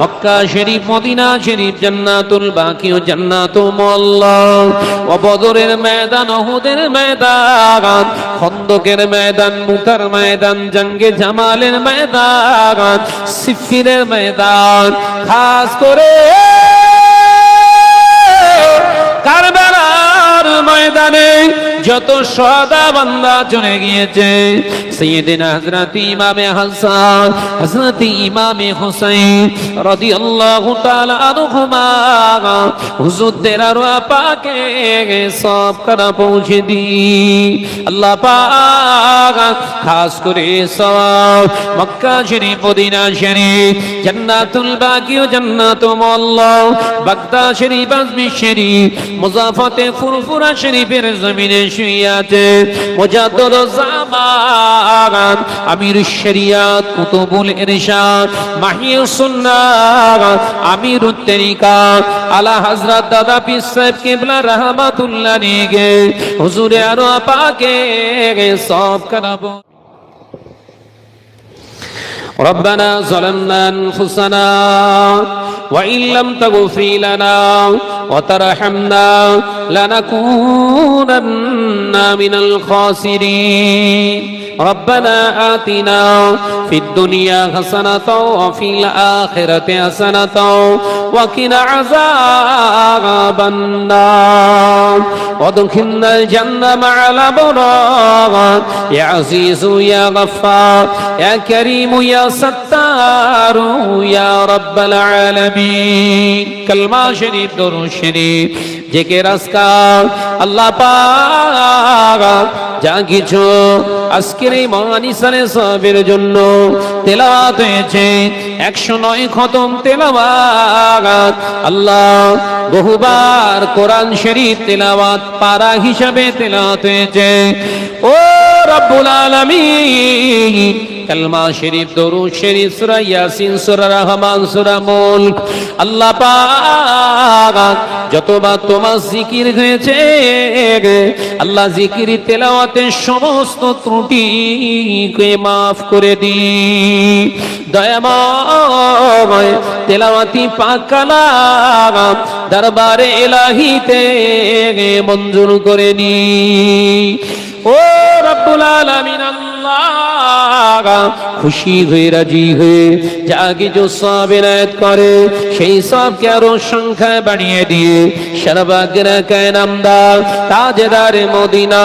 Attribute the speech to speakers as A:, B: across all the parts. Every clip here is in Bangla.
A: মক্কা শরীফ, মদিনা শরীফ, জান্নাতুল বাকি ও জান্নাতুল মোল্লা ও বদরের ময়দান ওহুদের ময়দান, খন্দকের ময়দান, মুতার ময়দান, জঙ্গে জামালের ময়দান, সিফিরের ময়দান। খাস করে কারবালার ময়দানে যত সদা বান্দা চলে গিয়েছে, সৈয়দিন হযরত ইমামে হাসান, হযরত ইমামে হুসাইন হুজুরদের আর পাকে সব করা পৌঁছে দি আল্লাহ পাক খাস করে সওয়াব মক্কা শরীফ, মদিনা শরীফ, জান্নাতুল বাকি ও জান্নাতুল মোল্লা শরীফ শরীফ মুজাফাতে ফুরফুরা শরীফের জমিনে শুয়ে আছে মুজাদ্দদ জামান আমির শরিয়াত কুতুবুল ইরশাদ মাহিউস সুন্নাহ আমির তরিকা আলা হযরত দাদা পীর সাহেব কিবলা রাহমাতুল্লাহ নিগে হুজুরে আরো পাকে সব করাবো ربنا ظلمنا انفسنا وان لم تغفر لنا وترحمنا لنكونن من الخاسرين. ربنا آتنا في الدنيا حسنة وفي الآخرة حسنة وقنا عذاب النار. وادخلنا الجنة مع الأبرار. يا عزيز يا غفار يا كريم يا ستار يا رب العالمين. كلمة شريف درو شريف জেকে রাস্কার আল্লাহ যা কিছু আজকের এই মহানিসানে সবের জন্য তেলাওয়াত হয়েছে। একশো নয় খতম তেলাওয়াত। আল্লাহ বহুবার কোরআন শরীফ তেলাওয়াত পারা হিসাবে তেলাওয়াত হয়েছে। ও রব্বুল আলামিন কালমা শরীফ, দরুদ শরীফ, সূরা ইয়াসিন, সূরা রহমান, সূরা মুলক আল্লাহ পাক যতবার তোমার জিকির হয়েছে, আল্লাহ জিকির তেলাওয়াতের সমস্ত ত্রুটি কে মাফ করে দি। দয়াময় তেলাওয়াতি পাক কালাম দরবারে এলাহিতে মঞ্জুর করে নি ও রব্বুল আলামিন আল্লাহ। খুশি হয়ে, রাজি হয়ে যা কিছু সব এনায়ত করে, সেই সবকে আরও সংখ্যায় বাড়িয়ে দিয়ে সর্বাগ্রা কায়নামদার তাজেদারে মদিনা,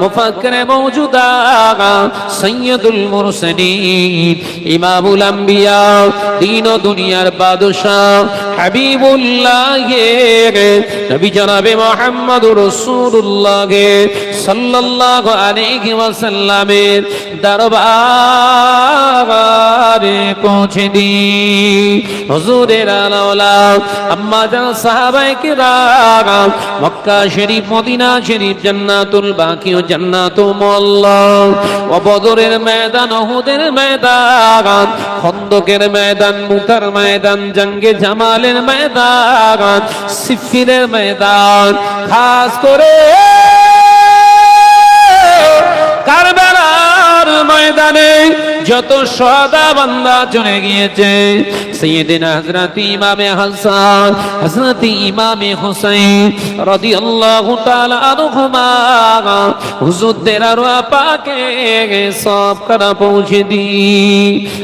A: মুফাক্করে মৌজুদা, সৈয়দুল মুরসালিন, ইমামুল আম্বিয়া, দিন ও দুনিয়ার বাদশাহ হাবিবুল্লাহ। নবী জনাবে আলাইহি ওয়াসাল্লামের দরবারে পৌঁছে দি। হুজুরের আলাওলা আম্মা জান সাহাবায়ে কিরাম, মক্কা শরীফ, মদিনা শরীফ, জান্নাতুল ও জান্নাতুল ও বদরের ময়দান ওহুদের ময়দান, খন্দকের ময়দান, মুতার ময়দান, জঙ্গে জামালের ময়দান সিফিরের ময়দান। খাস করে কারবেলার ময়দানে যত সদা বান্দা চলে গিয়েছে সৈয়দিন হযরত ইমামে হাসান হযরত ইমামে হুসাইন রাদিয়াল্লাহু তাআলা আনহুমা হুজুরদের আর পাকে সব করা পৌঁছে দি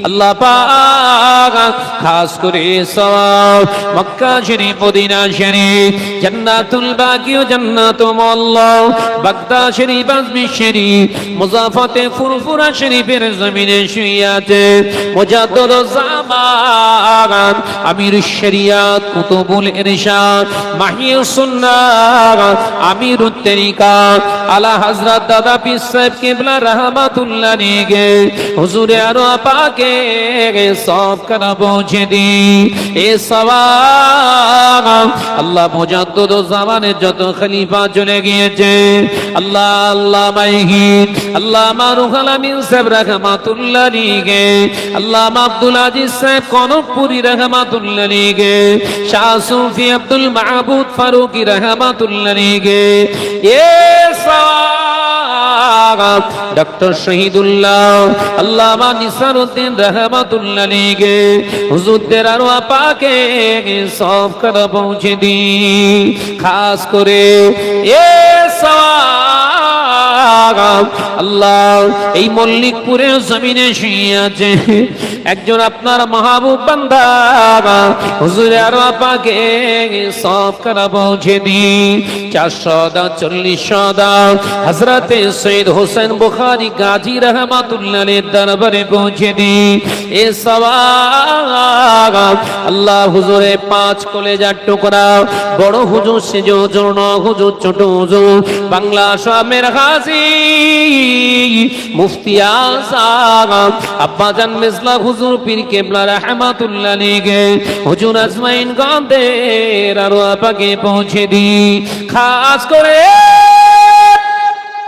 A: আল্লাহ পাক খাস করে সওয়াব মক্কা শরীফ মদিনা শরীফ জান্নাতুল বাকি ও জান্নাতুল মোল্লা বাগদা শরীফ আজমি শরীফ মুজাফাতে ফুরফুরা শরীফের জমিনে শুয়ে আছে মুজাদ্দদ জামান আমির শরিয়াত, কুতুবুল ইরশাদ মাহিউস সুন্নাহ আমির তরিকা আলা হযরত দাদা পীর সাহেব কিবলা রাহমাতুল্লাহ নিগে হুজুরে আরও পাকে সব করা পৌঁছে দি। এ সওয়াব, আল্লাহ মুজাদ্দদ জামানের যত খলিফা চলে গিয়েছে, আল্লাহ আল্লাহ মাইহিন, আল্লাহ মারুখ আলামিন সাহেব রহমাতুল্লাহ নিগে আল্লাহ আব্দুল আজিজ সাহেব কনকপুরি রহমাতুল্লাহ নিগে শাহ সুফি আব্দুল মাহবুদ ফারুকি রহমাতুল্লাহ নিগে এ ডক্টর শহীদুল্লাহ, আল্লামা নিসারউদ্দিন রহমাতুল্লাহ লিগে হুজুরদের আরও পাকে সব করা পৌঁছে দি। খাস করে এ আল্লাহ, এই মল্লিকপুরের জমিনে শুয়ে আছে। একজন আপনার মাহবুব বান্দা হুজুর আরও পাকে সব করা পৌঁছে দি চারশো দা চল্লিশ দা হজরতে সৈয়দ হোসেন বুখারি গাজী রহমাতুল্লাহ দরবারে পৌঁছে দি এ সওয়াব, আল্লাহ হুজুরে পাঁচ কলেজার টুকরা, বড় হুজুর সেজ হুজুর ছোট হুজুর, বাংলা আসামের হাজি, মুফতি আসাম, আব্বাজান মিসলা হুজুর, পীর কেবলা রহমাতুল্লাহ লিগে হুজুর আজমাইন গন্ধের আরও আপাকে পৌঁছে দি খাস করে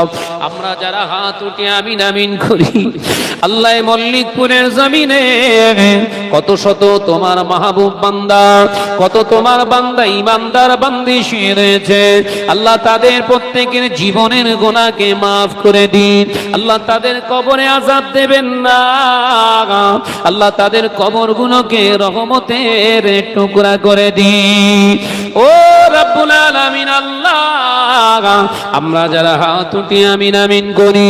A: সওয়াব আমরা যারা হাত উঠে আমিন আমিন করি, আল্লাহ মল্লিকপুরের জমিনে, কত শত তোমার মাহবুব বান্দা, কত তোমার বান্দা ইমানদার বান্দি রয়েছে। আল্লাহ তাদের প্রত্যেকের জীবনের গোনাকে মাফ করে দিন। আল্লাহ তাদের কবরে আজাদ দেবেন না। আল্লাহ তাদের কবর গুলোকে রহমতের টুকরা করে দিন। ও রব্বুল আলামিন, আল্লাহ। আমরা যারা হাত উঠি আমিন আমিন করি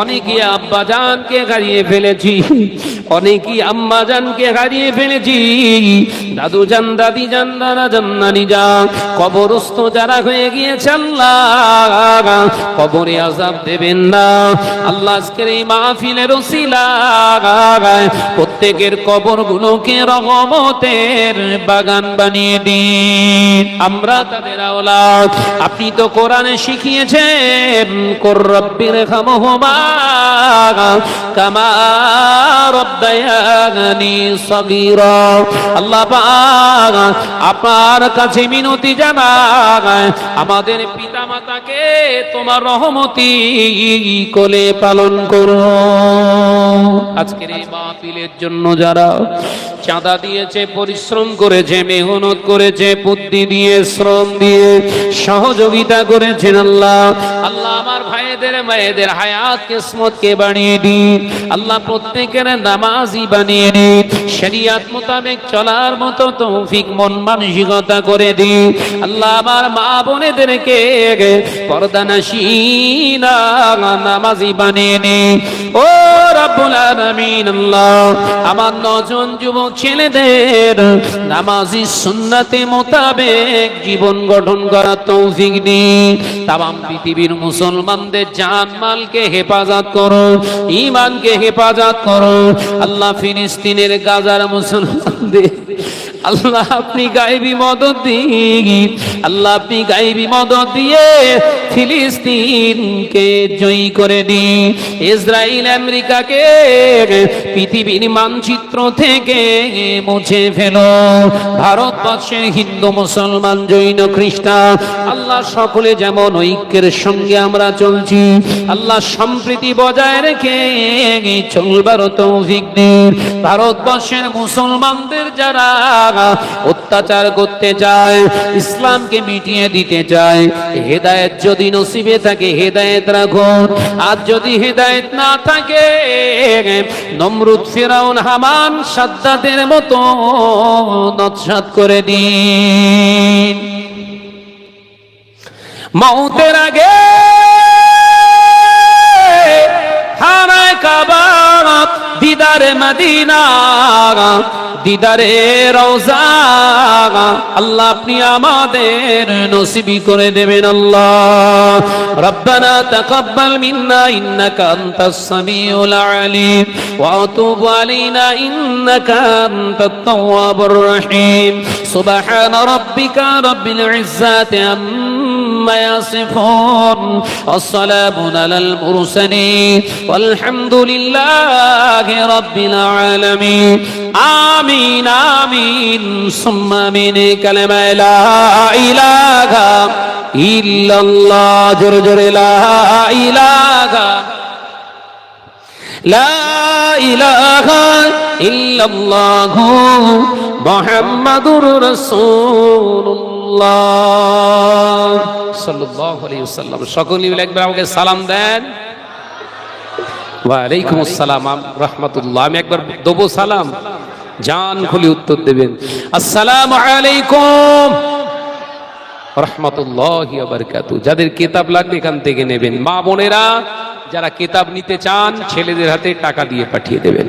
A: অনেকে আব্বা জানকে হারিয়ে ফেলেছি আম্মা জানকে হারিয়ে ফেলেছি। দাদু জান, দাদি জান, দাদা কবরস্থ যারা হয়ে কবরে আজাব দেবেন না। আল্লাহ আজকের এই মাহফিলের ওসিলা প্রত্যেকের কবর গুলোকে রহমতের বাগান বানিয়ে দিন। আমরা আপনি তো কোরআনে শিখিয়েছেন আল্লাহ আপনার কাছে মিনতি জানায়, আমাদের পিতা মাতাকে তোমার রহমতি কোলে পালন করো আজকের এই মাহফিলের জন্য যারা চাঁদা দিয়েছে, পরিশ্রম করেছে, মেহনত করেছে, বুদ্ধি দিয়ে, শ্রম দিয়ে, সহযোগিতা করেছেন আল্লাহ। আল্লাহ আমার ভাইদের, মায়েদের হায়াত কিসমতকে বানিয়ে দিন। আল্লাহ প্রত্যেকের নামাজি বানিয়ে দিন। শরিয়াত মোতাবেক চলার মতো তৌফিক, মন মানসিকতা করে দিন। আল্লাহ আমার মা বোনেদেরকে পর্দা নাসিনা নামাজি বানিয়ে দিন। ও রাব্বুল আমার নজন যুবক ছেলেদের নামাজি সুন্নাতে মোতাবেক জীবন গঠন করার তৌফিক দিন। তাম পৃথিবীর মুসলমানদের জান মালকে হেফাজত করো ইমানকে হেফাজত করো। আল্লাহ ফিলিস্তিনের গাজার মুসলমানদের আল্লাহ আপনি গাইবি মদত দিন আল্লাহ আপনি গাইবি মদত দিয়ে ফিলিস্তিনকে জয়ী করে দিন। ইসরায়েল আমেরিকাকে পৃথিবীর মানচিত্র থেকে মুছে ফেলো। ভারতবর্ষের হিন্দু, মুসলমান, জৈন, খ্রিস্টান, আল্লাহ সকলে যেমন ঐক্যের সঙ্গে আমরা চলছি, আল্লাহ সম্প্রীতি বজায় রেখে চলবার তৌফিক দিন। ভারতবর্ষের মুসলমানদের যারা অত্যাচার করতে চায়, ইসলামকে মিটিয়ে দিতে চায়। হেদায়েত যদি নসিবে থাকে, হেদায়েত রাখুন আর যদি হেদায়েত না থাকে, নমরুদ ফেরাউন হামান সাদ্দাদের মতো নৎসাত করে দিন। মৌতের আগে হানায় কাবা দিদারে মদিনা দিদারে রওজা, আল্লাহ আপনি আমাদের নসিবি করে দেবেন আল্লাহ। রব্বানা তাকাব্বাল মিন্না, ইন্নাকা আনতাস সামিউল আলিম। ওয়া তুব আলাইনা, ইন্নাকা আনতাত তাওয়াবুর রহিম। সুবহান রাব্বিকা রাব্বিল ইজ্জাতি আম্মা عما يصفون والسلام على المرسلين والحمد لله رب العالمين آمين آمين ثم من كلمة لا إله إلا الله جر جر لا إله لا إله إلا الله محمد رسول الله একবার আমাকে সালাম দেন। ওয়ালাইকুম আসসালাম, আমি একবার দেবো সালাম। জান উত্তর দেবেন। আলাইকুম যাদের কেতাব লাগবে এখান থেকে নেবেন। মা বোনেরা, যারা কেতাব নিতে চান, ছেলেদের হাতে টাকা দিয়ে পাঠিয়ে দেবেন।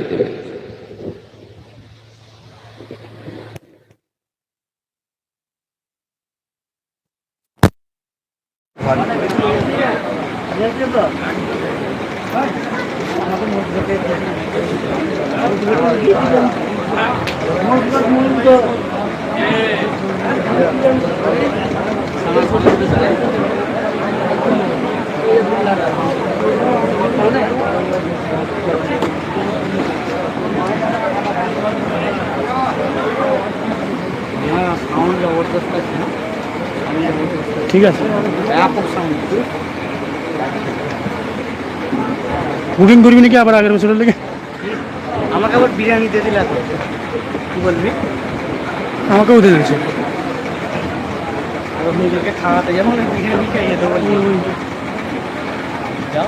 B: ঠিক আছে। বুকিং করবি নাকি আবার আগের বছরের লেগে?
C: আমাকে আবার বিরিয়ানি দিয়ে দিলে কি বলবি?
B: আমাকেও দিয়ে দিয়েছে।
C: নিজেকে খাওয়াতে যাব না বিরিয়ানি খাইয়ে দেবো। যাও।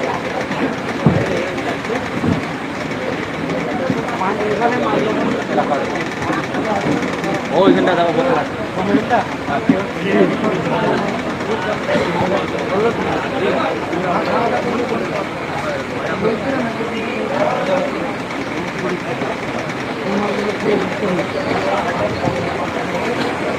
C: ও ওইখানটা যাব বলে Thank you.